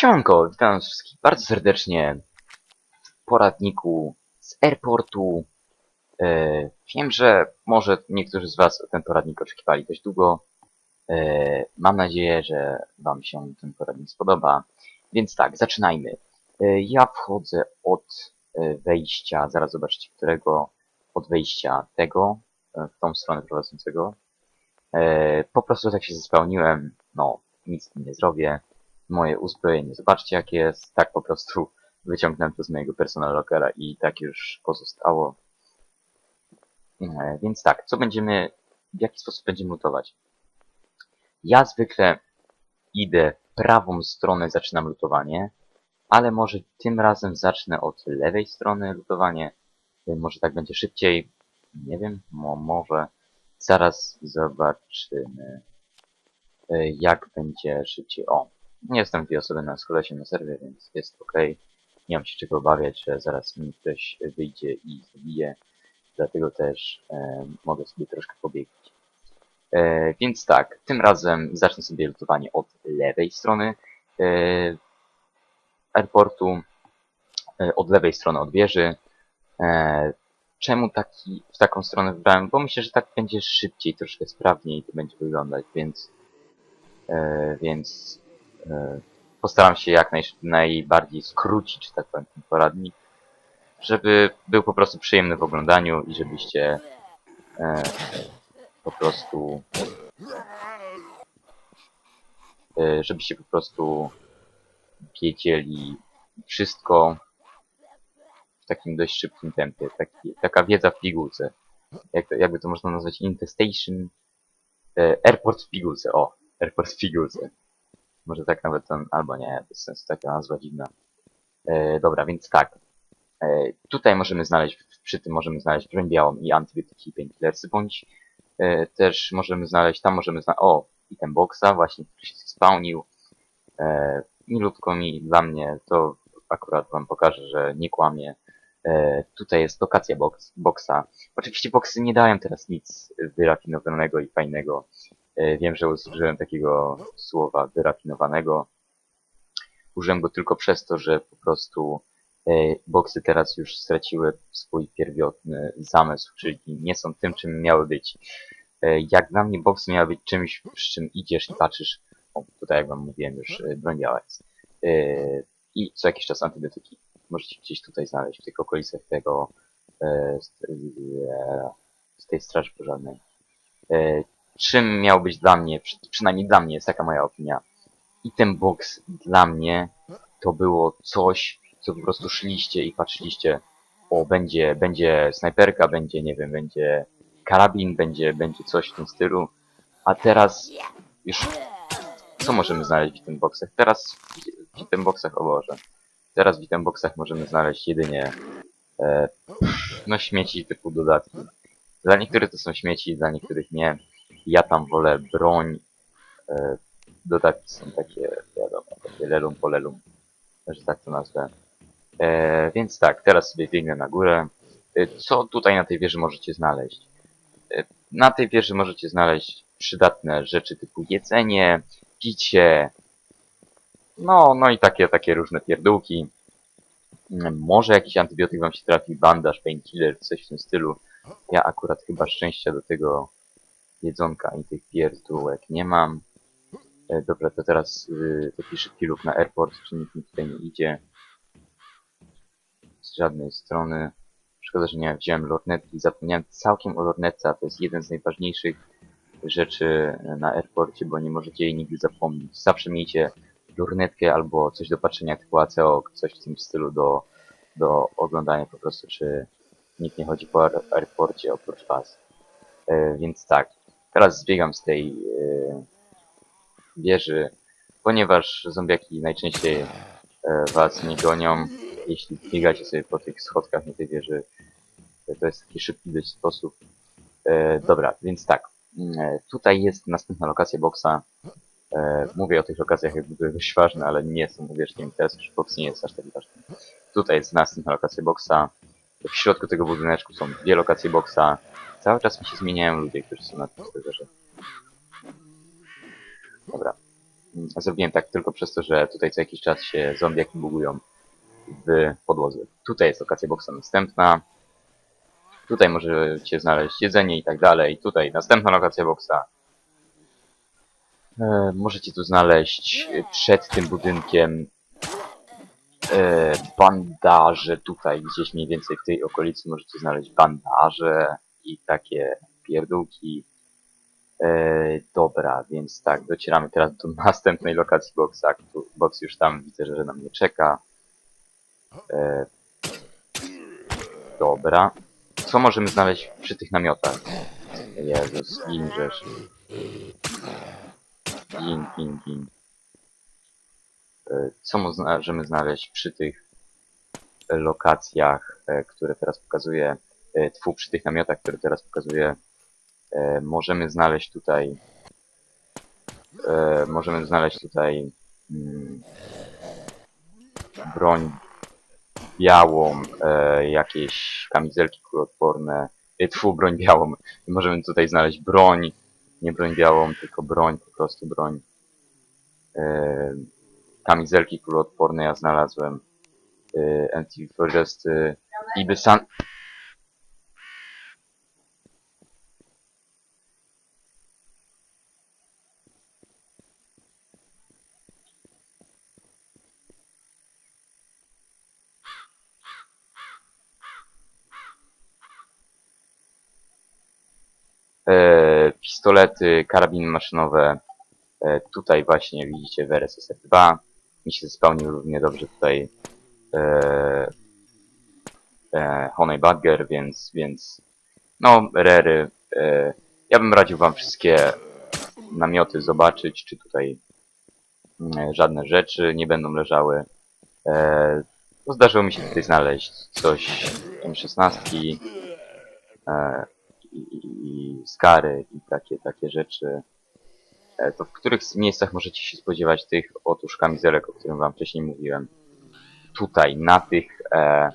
Siemanko, witam wszystkich bardzo serdecznie w poradniku z airportu. E, wiem, że może niektórzy z was ten poradnik oczekiwali dość długo. E, mam nadzieję, że wam się ten poradnik spodoba. Więc tak, zaczynajmy. E, ja wchodzę od e, wejścia, zaraz zobaczycie którego, od wejścia tego, e, w tą stronę prowadzącego. E, po prostu tak się zespełniłem, no, nic z tym nie zrobię moje uzbrojenie. Zobaczcie, jakie jest. Tak po prostu wyciągnąłem to z mojego personal lockera i tak już pozostało. E, Więc tak, co będziemy, w jaki sposób będziemy lutować? Ja zwykle idę prawą stronę, zaczynam lutowanie, ale może tym razem zacznę od lewej strony lutowanie. E, Może tak będzie szybciej. Nie wiem, mo może. Zaraz zobaczymy, e, jak będzie szybciej. O, nie jestem dwie osoby na skolesie na serwie, więc jest ok. Nie mam się czego obawiać, że zaraz mi ktoś wyjdzie i zabije. Dlatego też e, mogę sobie troszkę pobiegać. E, więc tak, tym razem zacznę sobie lutowanie od lewej strony e, airportu. E, od lewej strony od wieży. E, czemu taki, w taką stronę wybrałem? Bo myślę, że tak będzie szybciej, troszkę sprawniej to będzie wyglądać, więc e, więc postaram się jak naj, najbardziej skrócić, tak powiem, ten poradnik, żeby był po prostu przyjemny w oglądaniu i żebyście e, po prostu e, żebyście po prostu wiedzieli wszystko w takim dość szybkim tempie. Taki, taka wiedza w pigułce. Jak to, jakby to można nazwać? Infestation e, Airport w pigułce. O, Airport w pigułce. Może tak nawet ten, albo nie, bez sensu taka nazwa dziwna. E, dobra, więc tak. E, tutaj możemy znaleźć, przy tym możemy znaleźć broń białą i antybiotyki i painkillersy, bądź e, też możemy znaleźć, tam możemy znaleźć, o, i ten boxa właśnie, który się spawnił. E, milutko mi, dla mnie, to akurat wam pokażę, że nie kłamie. E, tutaj jest lokacja box, boxa. Oczywiście boxy nie dają teraz nic wyrafinowanego i fajnego. E, Wiem, że użyłem takiego słowa wyrafinowanego. Użyłem go tylko przez to, że po prostu e, boksy teraz już straciły swój pierwotny zamysł, czyli nie są tym, czym miały być. E, Jak dla mnie boksy miały być czymś, z czym idziesz i patrzysz. O, tutaj jak wam mówiłem już, broń. E, I co jakiś czas antybiotyki. Możecie gdzieś tutaj znaleźć, w tych okolicach tego, z tej straży pożarnej. Czym miał być dla mnie, przy, przynajmniej dla mnie jest taka moja opinia. I ten box dla mnie to było coś, co po prostu szliście i patrzyliście, o będzie, będzie snajperka, będzie, nie wiem, będzie karabin, będzie, będzie coś w tym stylu. A teraz już co możemy znaleźć w tym boxach? Teraz w tym boxach, o Boże. Teraz w tym boxach możemy znaleźć jedynie e, no śmieci typu dodatki. Dla niektórych to są śmieci, dla niektórych nie. Ja tam wolę broń. E, dodatki są takie, wiadomo, takie lelum po lelum, że tak to nazwę. E, więc tak, teraz sobie biegnę na górę. E, co tutaj na tej wieży możecie znaleźć? E, na tej wieży możecie znaleźć przydatne rzeczy typu jedzenie, picie, no, no i takie, takie różne pierdółki. Mm, Może jakiś antybiotyk wam się trafi, bandaż, painkiller, coś w tym stylu. Ja akurat chyba szczęścia do tego jedzonka i tych pierdółek nie mam. E, dobra, to teraz y, taki szybki luk na airport, czy nikt mi tutaj nie idzie. Z żadnej strony. Szkoda, że nie wziąłem lornetki. Zapomniałem całkiem o lornetce, a to jest jeden z najważniejszych rzeczy na airporcie, bo nie możecie jej nigdy zapomnieć. Zawsze miejcie lornetkę albo coś do patrzenia typu ACO, coś w tym stylu do, do oglądania po prostu, czy nikt nie chodzi po airporcie oprócz was. E, więc tak, teraz zbiegam z tej e, wieży, ponieważ zombiaki najczęściej e, was nie gonią. Jeśli biegacie sobie po tych schodkach na tej wieży, to jest taki szybki dość sposób. E, dobra, więc tak. E, Tutaj jest następna lokacja boxa. E, mówię o tych lokacjach jakby były dość ważne, ale nie są, uwierzcie mi teraz, że box nie jest aż tak ważny. Tutaj jest następna lokacja boxa. W środku tego budyneczku są dwie lokacje boxa. Cały czas mi się zmieniają ludzie, którzy są na tym serwerze. Dobra. Zrobiłem tak tylko przez to, że tutaj co jakiś czas się zombiaki bugują w podłodze. Tutaj jest lokacja boksa następna. Tutaj możecie znaleźć jedzenie i tak dalej. Tutaj następna lokacja boksa. E, możecie tu znaleźć e, przed tym budynkiem e, bandaże. Tutaj gdzieś mniej więcej w tej okolicy możecie znaleźć bandaże i takie pierdółki. E, dobra, więc tak, docieramy teraz do następnej lokacji. Tu- Boks już tam widzę, że na mnie czeka. E, dobra. Co możemy znaleźć przy tych namiotach? Jezus, gimrzesz. Gin, gin, gin. E, Co możemy znaleźć przy tych lokacjach, które teraz pokazuję, tfu, przy tych namiotach, które teraz pokazuję, e, możemy znaleźć tutaj, e, możemy znaleźć tutaj mm, broń białą, e, jakieś kamizelki kuloodporne, e, tfu, broń białą. Możemy tutaj znaleźć broń, nie broń białą, tylko broń, po prostu broń. E, kamizelki kuloodporne ja znalazłem. E, MTV40 i by san... e, pistolety, karabiny maszynowe. E, tutaj właśnie widzicie w RSSF-2. Mi się spełnił równie dobrze tutaj e, e, Honey Badger, więc, więc no, rery. E, ja bym radził wam wszystkie namioty zobaczyć, czy tutaj mm, żadne rzeczy nie będą leżały. E, no, zdarzyło mi się tutaj znaleźć coś M16 e, i, i, skary i takie, takie rzeczy. E, to w których miejscach możecie się spodziewać tych otóż kamizelek, o którym wam wcześniej mówiłem? Tutaj, na tych, e,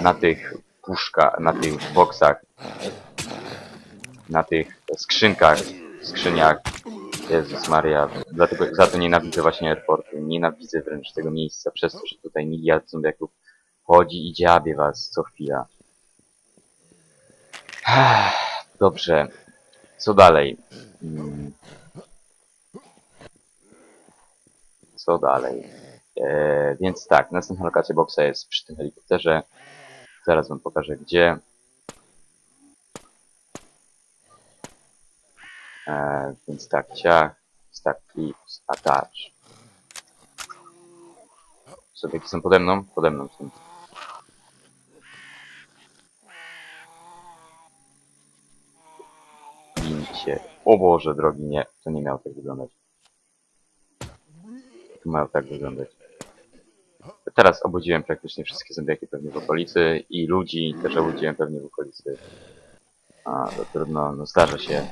na tych puszkach, na tych boksach, na tych skrzynkach, skrzyniach. Jezus Maria, dlatego za to nienawidzę właśnie airportu, nienawidzę wręcz tego miejsca, przez to, że tutaj miliard zombiaków chodzi i dziabie was co chwila. Dobrze, co dalej? Mm. Co dalej? E, więc tak, następna lokacja boksa jest przy tym helikopterze. Zaraz wam pokażę gdzie. E, więc tak, ciach, stack clips, attach. Sobie są pode mną? Pode mną są. Gincie. O Boże drogi, nie. To nie miało tak wyglądać. To miało tak wyglądać. Teraz obudziłem praktycznie wszystkie zombiaki pewnie w okolicy i ludzi też obudziłem pewnie w okolicy. A, to trudno, no zdarza się.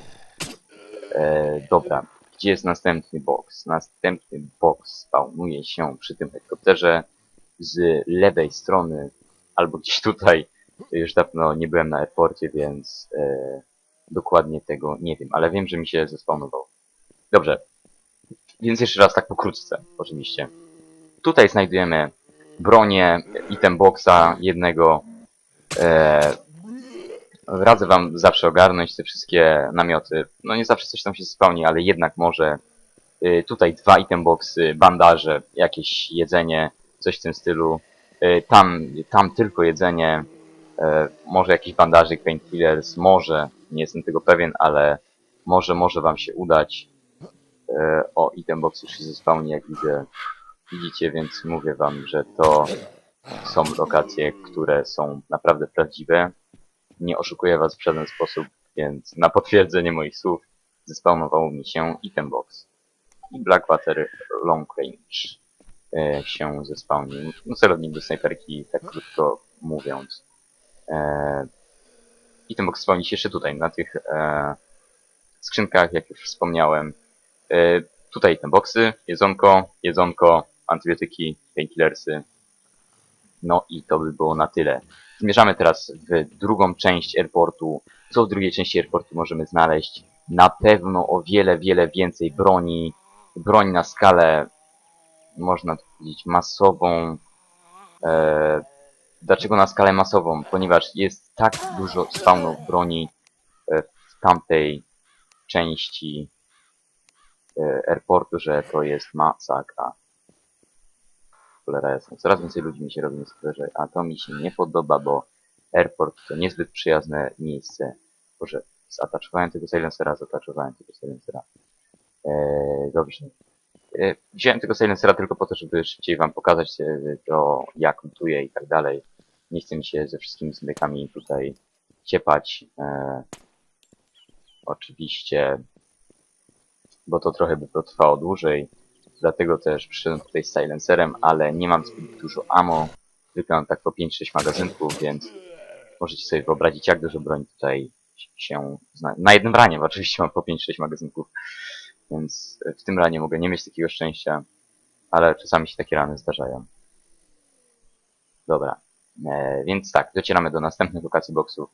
E, dobra, gdzie jest następny box? Następny box spawnuje się przy tym helikopterze z lewej strony, albo gdzieś tutaj. Już dawno nie byłem na airporcie, więc e, dokładnie tego nie wiem, ale wiem, że mi się zespawnował. Dobrze, więc jeszcze raz tak pokrótce, oczywiście. Tutaj znajdujemy bronię, item boxa jednego. E, radzę wam zawsze ogarnąć te wszystkie namioty. No nie zawsze coś tam się spełni, ale jednak może. E, tutaj dwa item boxy, bandaże, jakieś jedzenie, coś w tym stylu. E, tam, tam tylko jedzenie, e, może jakiś bandażyk, painkillers, może, nie jestem tego pewien, ale może, może wam się udać. E, o, item box już się zespałni, jak widzę. Widzicie, więc mówię wam, że to są lokacje, które są naprawdę prawdziwe. Nie oszukuję was w żaden sposób, więc na potwierdzenie moich słów zespawnował mi się item box. I Blackwater Long Range e, się zespawnił. No celownik do snajperki, tak krótko mówiąc. E, item box spawni się jeszcze tutaj, na tych e, skrzynkach, jak już wspomniałem. E, tutaj te boksy, jedzonko, jedzonko, antybiotyki, painkillersy. No i to by było na tyle. Zmierzamy teraz w drugą część airportu. Co w drugiej części airportu możemy znaleźć? Na pewno o wiele, wiele więcej broni, broń na skalę, można to powiedzieć, masową. E, dlaczego na skalę masową? Ponieważ jest tak dużo spawnów broni e, w tamtej części e, airportu, że to jest masakra. Cholera jasna. Coraz więcej ludzi mi się robi serwerze, a to mi się nie podoba, bo airport to niezbyt przyjazne miejsce. Boże, zataczowałem tego silencera, zataczowałem tego silencera. Eee, dobrze. Eee, wziąłem tego silencera tylko po to, żeby szybciej wam pokazać e, to, jak lutuję i tak dalej. Nie chcę mi się ze wszystkimi zmykami tutaj ciepać. Eee, oczywiście, bo to trochę by potrwało dłużej. Dlatego też przyszedłem tutaj z silencerem, ale nie mam zbyt dużo ammo. Zwykle mam tak po 5-6 magazynków, więc możecie sobie wyobrazić, jak dużo broni tutaj się zna. Na jednym ranie oczywiście mam po 5-6 magazynków, więc w tym ranie mogę nie mieć takiego szczęścia, ale czasami się takie rany zdarzają. Dobra, e, więc tak, docieramy do następnych lokacji boksów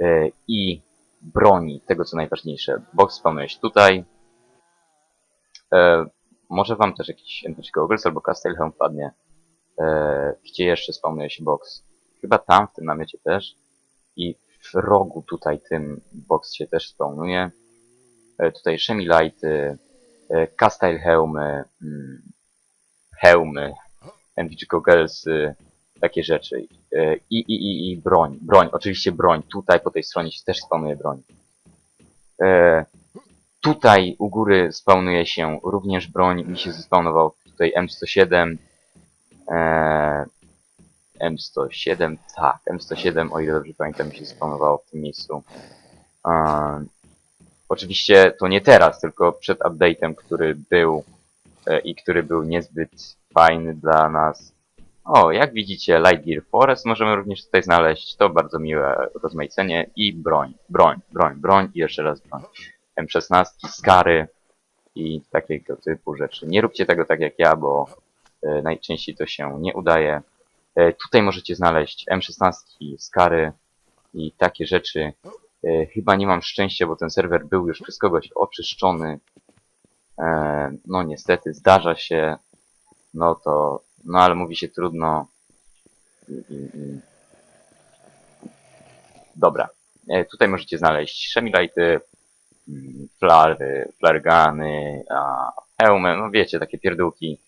e, i broni, tego co najważniejsze. Box spawnujesz tutaj. E, może wam też jakiś Energy Goggles albo Castle Helm padnie. E, gdzie jeszcze spawnuje się box? Chyba tam, w tym namiocie też. I w rogu tutaj tym box się też spawnuje. E, tutaj Shemilighty, e, Castile hełmy, mm, hełmy, NVG Gogglesy, takie rzeczy. E, I, i, i, I broń, broń, oczywiście broń. Tutaj po tej stronie się też spawnuje broń. E, tutaj u góry spawnuje się również broń. Mi się zespawnował tutaj M107. E, M107, tak, M107, o ile dobrze pamiętam, mi się spawnowało w tym miejscu. E, oczywiście to nie teraz, tylko przed update'em, który był e, i który był niezbyt fajny dla nas. O, jak widzicie, Light Gear Forest możemy również tutaj znaleźć. To bardzo miłe rozmaicenie i broń, broń, broń, broń i jeszcze raz broń. M16, skary i takiego typu rzeczy. Nie róbcie tego tak jak ja, bo e, najczęściej to się nie udaje. E, tutaj możecie znaleźć M16, skary i takie rzeczy. E, chyba nie mam szczęścia, bo ten serwer był już przez kogoś oczyszczony. No niestety, zdarza się. No to, no ale mówi się trudno. I, i, i... Dobra. E, tutaj możecie znaleźć Shemilighty, mm, flary, flargany, hełmy, no wiecie, takie pierdółki.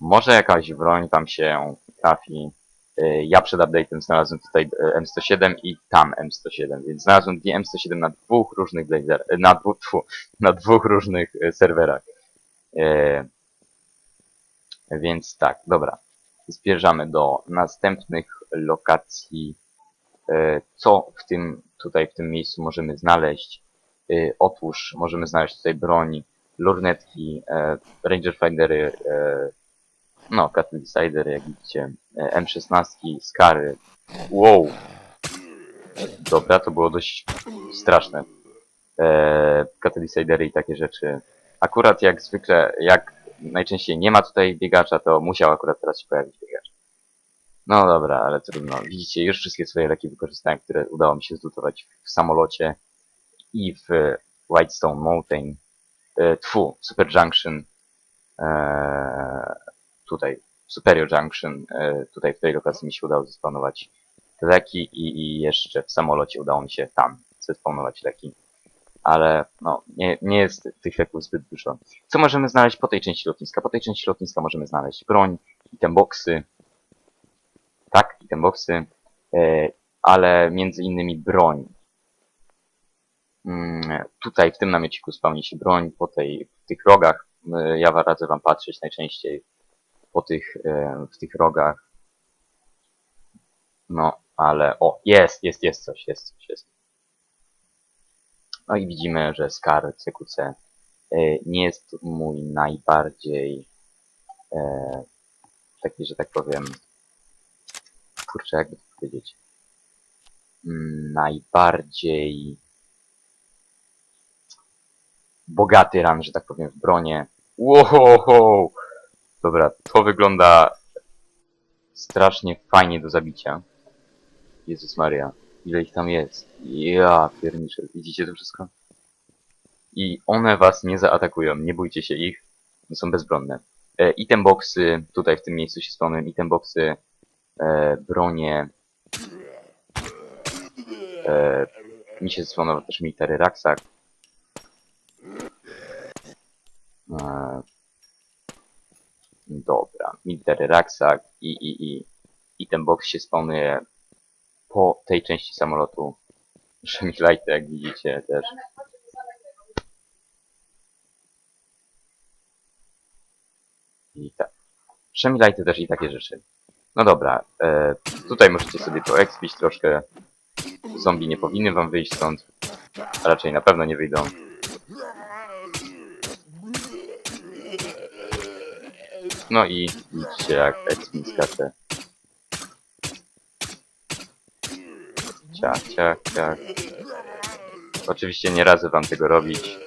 Może jakaś broń tam się trafi. E, Ja przed update'em znalazłem tutaj e, M107 i tam M107, więc znalazłem dwie M107 na dwóch różnych blazer, e, na, dwu, na dwóch różnych serwerach. Więc tak, dobra. Zbierzamy do następnych lokacji. E, co w tym, tutaj w tym miejscu możemy znaleźć? E, otóż możemy znaleźć tutaj broń, lornetki, e, Ranger Findery, no, Cattle Decider, jak widzicie, e, M16, Skary. Wow! Dobra, to było dość straszne. E, Cattle i takie rzeczy. Akurat jak zwykle, jak najczęściej nie ma tutaj biegacza, to musiał akurat teraz się pojawić biegacz. No dobra, ale trudno. Widzicie, już wszystkie swoje leki wykorzystałem, które udało mi się zlutować w samolocie i w Whitestone Mountain. E, tfu, Super Junction. E, tutaj Superior Junction, e, tutaj w tej lokacji mi się udało zespawnować leki i, i jeszcze w samolocie udało mi się tam zespawnować leki. Ale no, nie, nie jest tych leków zbyt dużo. Co możemy znaleźć po tej części lotniska? Po tej części lotniska możemy znaleźć broń, itemboxy, tak, itemboxy, e, ale między innymi broń. Mm, tutaj w tym namiociku spełni się broń, po tej, w tych rogach, e, ja radzę wam patrzeć najczęściej po tych, e, w tych rogach. No, ale o, jest, jest, jest coś, jest coś, jest. No i widzimy, że Scar CQC e, nie jest mój najbardziej e, taki, że tak powiem, kurczę, jakby to powiedzieć, mm, najbardziej bogaty run, że tak powiem, w bronie. Wow! Dobra, to wygląda strasznie fajnie do zabicia. Jezus Maria, ile ich tam jest. Ja pierniczę, widzicie to wszystko? I one was nie zaatakują, nie bójcie się ich. są bezbronne. E, item boxy, tutaj w tym miejscu się spawnują item boxy, e, bronie. E, mi się spawnował też military rucksack. E, dobra, military rucksack i, i, i, i ten box się spawnuje po tej części samolotu. Przemilajte, jak widzicie też. I tak. Przemilajte też i takie rzeczy. No dobra, e, tutaj możecie sobie poekspić troszkę. Zombie nie powinny wam wyjść stąd. A raczej na pewno nie wyjdą. No i widzicie jak X-Min skacze. Ciach, ciach, ciach. Oczywiście nie radzę wam tego robić,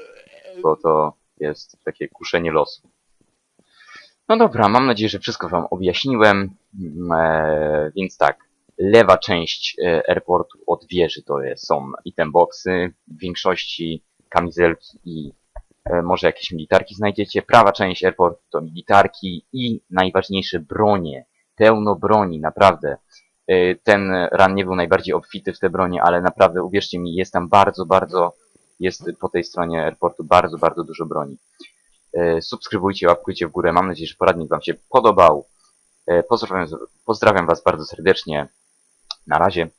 bo to jest takie kuszenie losu. No dobra, mam nadzieję, że wszystko wam objaśniłem. Mm, E, więc tak, lewa część e, airportu od wieży to są item boxy, w większości kamizelki i e, może jakieś militarki znajdziecie. Prawa część airportu to militarki i najważniejsze bronie. Pełno broni, naprawdę. E, Ten run nie był najbardziej obfity w te bronie, ale naprawdę uwierzcie mi, jest tam bardzo, bardzo, jest po tej stronie airportu bardzo, bardzo dużo broni. E, Subskrybujcie, łapkujcie w górę. Mam nadzieję, że poradnik Wam się podobał. E, Pozdrawiam, pozdrawiam Was bardzo serdecznie. Na razie.